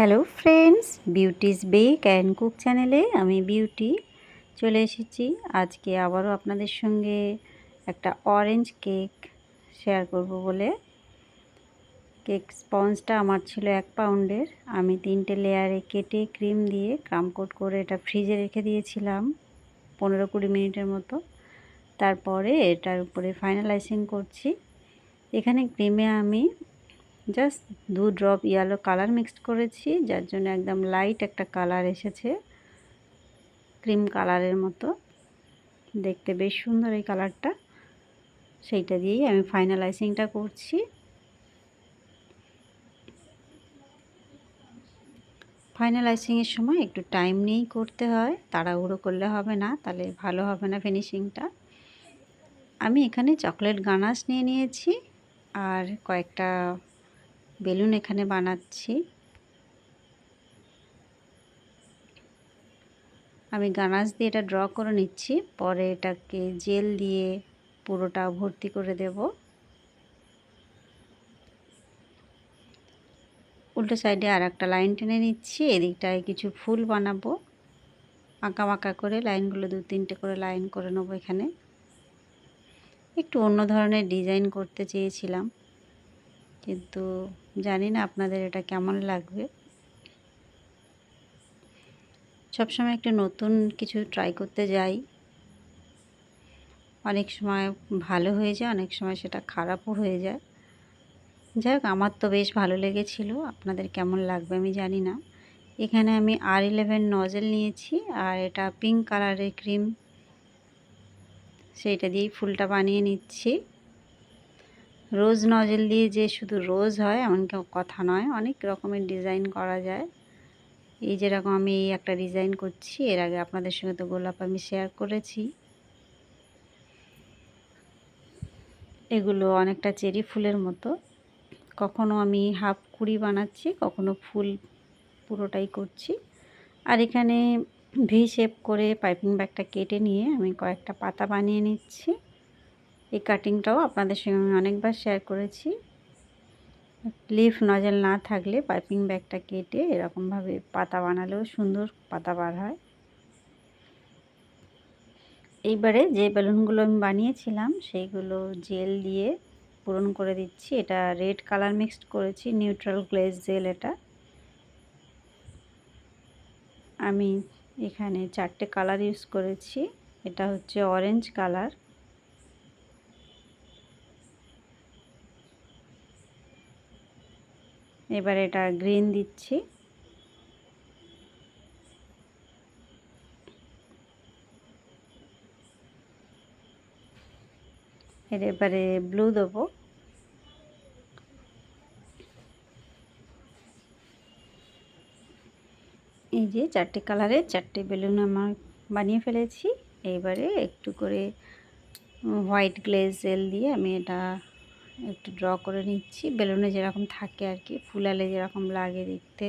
Hello friends beauty's bake and cook চ্যানেলে আমি beauty চলে এসেছি। আজকে আবারও আপনাদের সঙ্গে একটা অরেঞ্জ কেক শেয়ার করব বলে। কেক স্পঞ্জটা আমার ছিল এক পাউন্ডের আমি তিনটে লেয়ারে কেটে ক্রিম দিয়ে কোট করে এটা ফ্রিজে রেখে দিয়েছিলাম পনেরো কুড়ি মিনিটের মতো। তারপরে এটার উপরে ফাইনালাইজিং করছি। এখানে ক্রিমে আমি জাস্ট দু ড্রপ ইয়েলো কালার মিক্সড করেছি, যার জন্য একদম লাইট একটা কালার এসেছে, ক্রিম কালারের মতো। দেখতে বেশ সুন্দর এই কালারটা। সেইটা দিয়েই আমি ফাইনালাইজিংটা করছি। ফাইনালাইজিংয়ের সময় একটু টাইম নিয়েই করতে হয়, তাড়াহুড়ো করলে হবে না, তাহলে ভালো হবে না ফিনিশিংটা। আমি এখানে চকলেট গানাশ নিয়ে নিয়েছি, আর কয়েকটা বেলুন এখানে বানাচ্ছি। আমি গানাস দিয়ে এটা ড্র করে নিচ্ছি, পরে এটাকে জেল দিয়ে পুরোটা ভর্তি করে দেব। উল্টো সাইডে আর একটা লাইন টেনে নিচ্ছি, এদিকটায় কিছু ফুল বানাবো। আঁকা বাঁকা করে লাইনগুলো দু তিনটে করে লাইন করে নেব এখানে। একটু অন্য ধরনের ডিজাইন করতে চেয়েছিলাম, কিন্তু জানি না আপনাদের এটা কেমন লাগবে। সবসময় একটা নতুন কিছু ট্রাই করতে যাই। অনেক সময় ভালো হয়ে যায়, অনেক সময় সেটা খারাপও হয়ে যায়। যাই হোক, আমার তো বেশ ভালো লেগেছিল। আপনাদের কেমন লাগবে আমি জানি না। এখানে আমি আর ইলেভেন নজেল নিয়েছি আর এটা পিঙ্ক কালারের ক্রিম সেইটা দিয়েই ফুলটা বানিয়ে নিচ্ছি। রোজ নজল দিয়ে যে শুধু রোজ হয়, এমন কেউ কথা নয়। অনেক রকমের ডিজাইন করা যায়। এই যেরকম আমি এই একটা ডিজাইন করছি, এর আগে আপনাদের সঙ্গে তো গোলাপ আমি শেয়ার করেছি। এগুলো অনেকটা চেরি ফুলের মতো। কখনো আমি হাফ কুড়ি বানাচ্ছি, কখনো ফুল পুরোটাই করছি। আর এখানে ভি শেপ করে পাইপিং ব্যাগটা কেটে নিয়ে আমি কয়েকটা পাতা বানিয়ে নিচ্ছি। এই কাটিংটাও আপনাদের সঙ্গে আমি অনেকবার শেয়ার করেছি। লিফ নজেল না থাকলে পাইপিং ব্যাগটা কেটে এরকমভাবে পাতা বানালেও সুন্দর পাতা বার হয়। এইবারে যে বেলুনগুলো আমি বানিয়েছিলাম, সেইগুলো জেল দিয়ে পূরণ করে দিচ্ছি। এটা রেড কালার মিক্সড করেছি নিউট্রাল গ্লেজ জেল এটা। আমি এখানে চারটে কালার ইউজ করেছি। এটা হচ্ছে অরেঞ্জ কালার এবার এটা গ্রিন দিচ্ছি। এর এবারে ব্লু দেবো। এই যে চারটে কালারের চারটে বেলুন আমার বানিয়ে ফেলেছি। এবারে একটু করে হোয়াইট গ্লেজ জেল দিয়ে আমি এটা একটু ড্র করে নিচ্ছি। বেলুনে যেরকম থাকে আর কি, ফুলালে যেরকম লাগে দেখতে,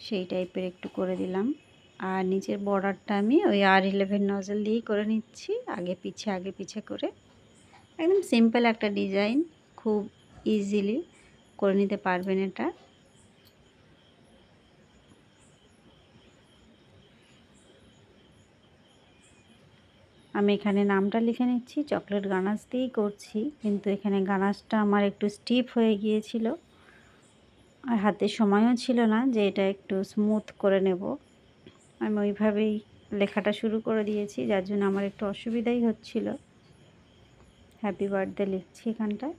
সেই টাইপের একটু করে দিলাম। আর নিচের বর্ডারটা আমি ওই আর ইলেভেন নজল দিয়েই করে নিচ্ছি, আগে পিছে আগে পিছে করে। একদম সিম্পল একটা ডিজাইন খুব ইজিলি করে নিতে পারবেন এটা। আমি এখানে নামটা লিখে নিচ্ছি, চকলেট গানাস দিয়েই করছি, কিন্তু এখানে গানাসটা আমার একটু স্টিফ হয়ে গিয়েছিল। আর হাতে সময়ও ছিল না যে এটা একটু স্মুথ করে নেব। আমি ওইভাবেই লেখাটা শুরু করে দিয়েছি, যার জন্য আমার একটু অসুবিধাই হচ্ছিল। হ্যাপি বার্থডে লিখছি এখানটায়।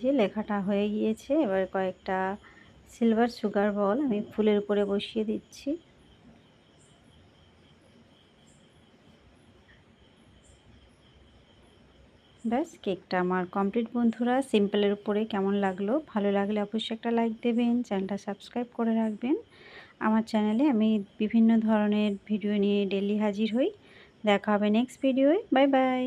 যে লেখাটা হয়ে গিয়েছে। এবার কয়েকটা সিলভার সুগার বল আমি ফুলের উপরে বসিয়ে দিচ্ছি। ব্যাস, কেকটা আমার কমপ্লিট বন্ধুরা। সিম্পলের উপরে কেমন লাগল? ভালো লাগলে অবশ্যই একটা লাইক দেবেন চ্যানেলটা সাবস্ক্রাইব করে রাখবেন। আমার চ্যানেলে আমি বিভিন্ন ধরনের ভিডিও নিয়ে ডেলি হাজির হই। দেখা হবে নেক্সট ভিডিওয় বাই বাই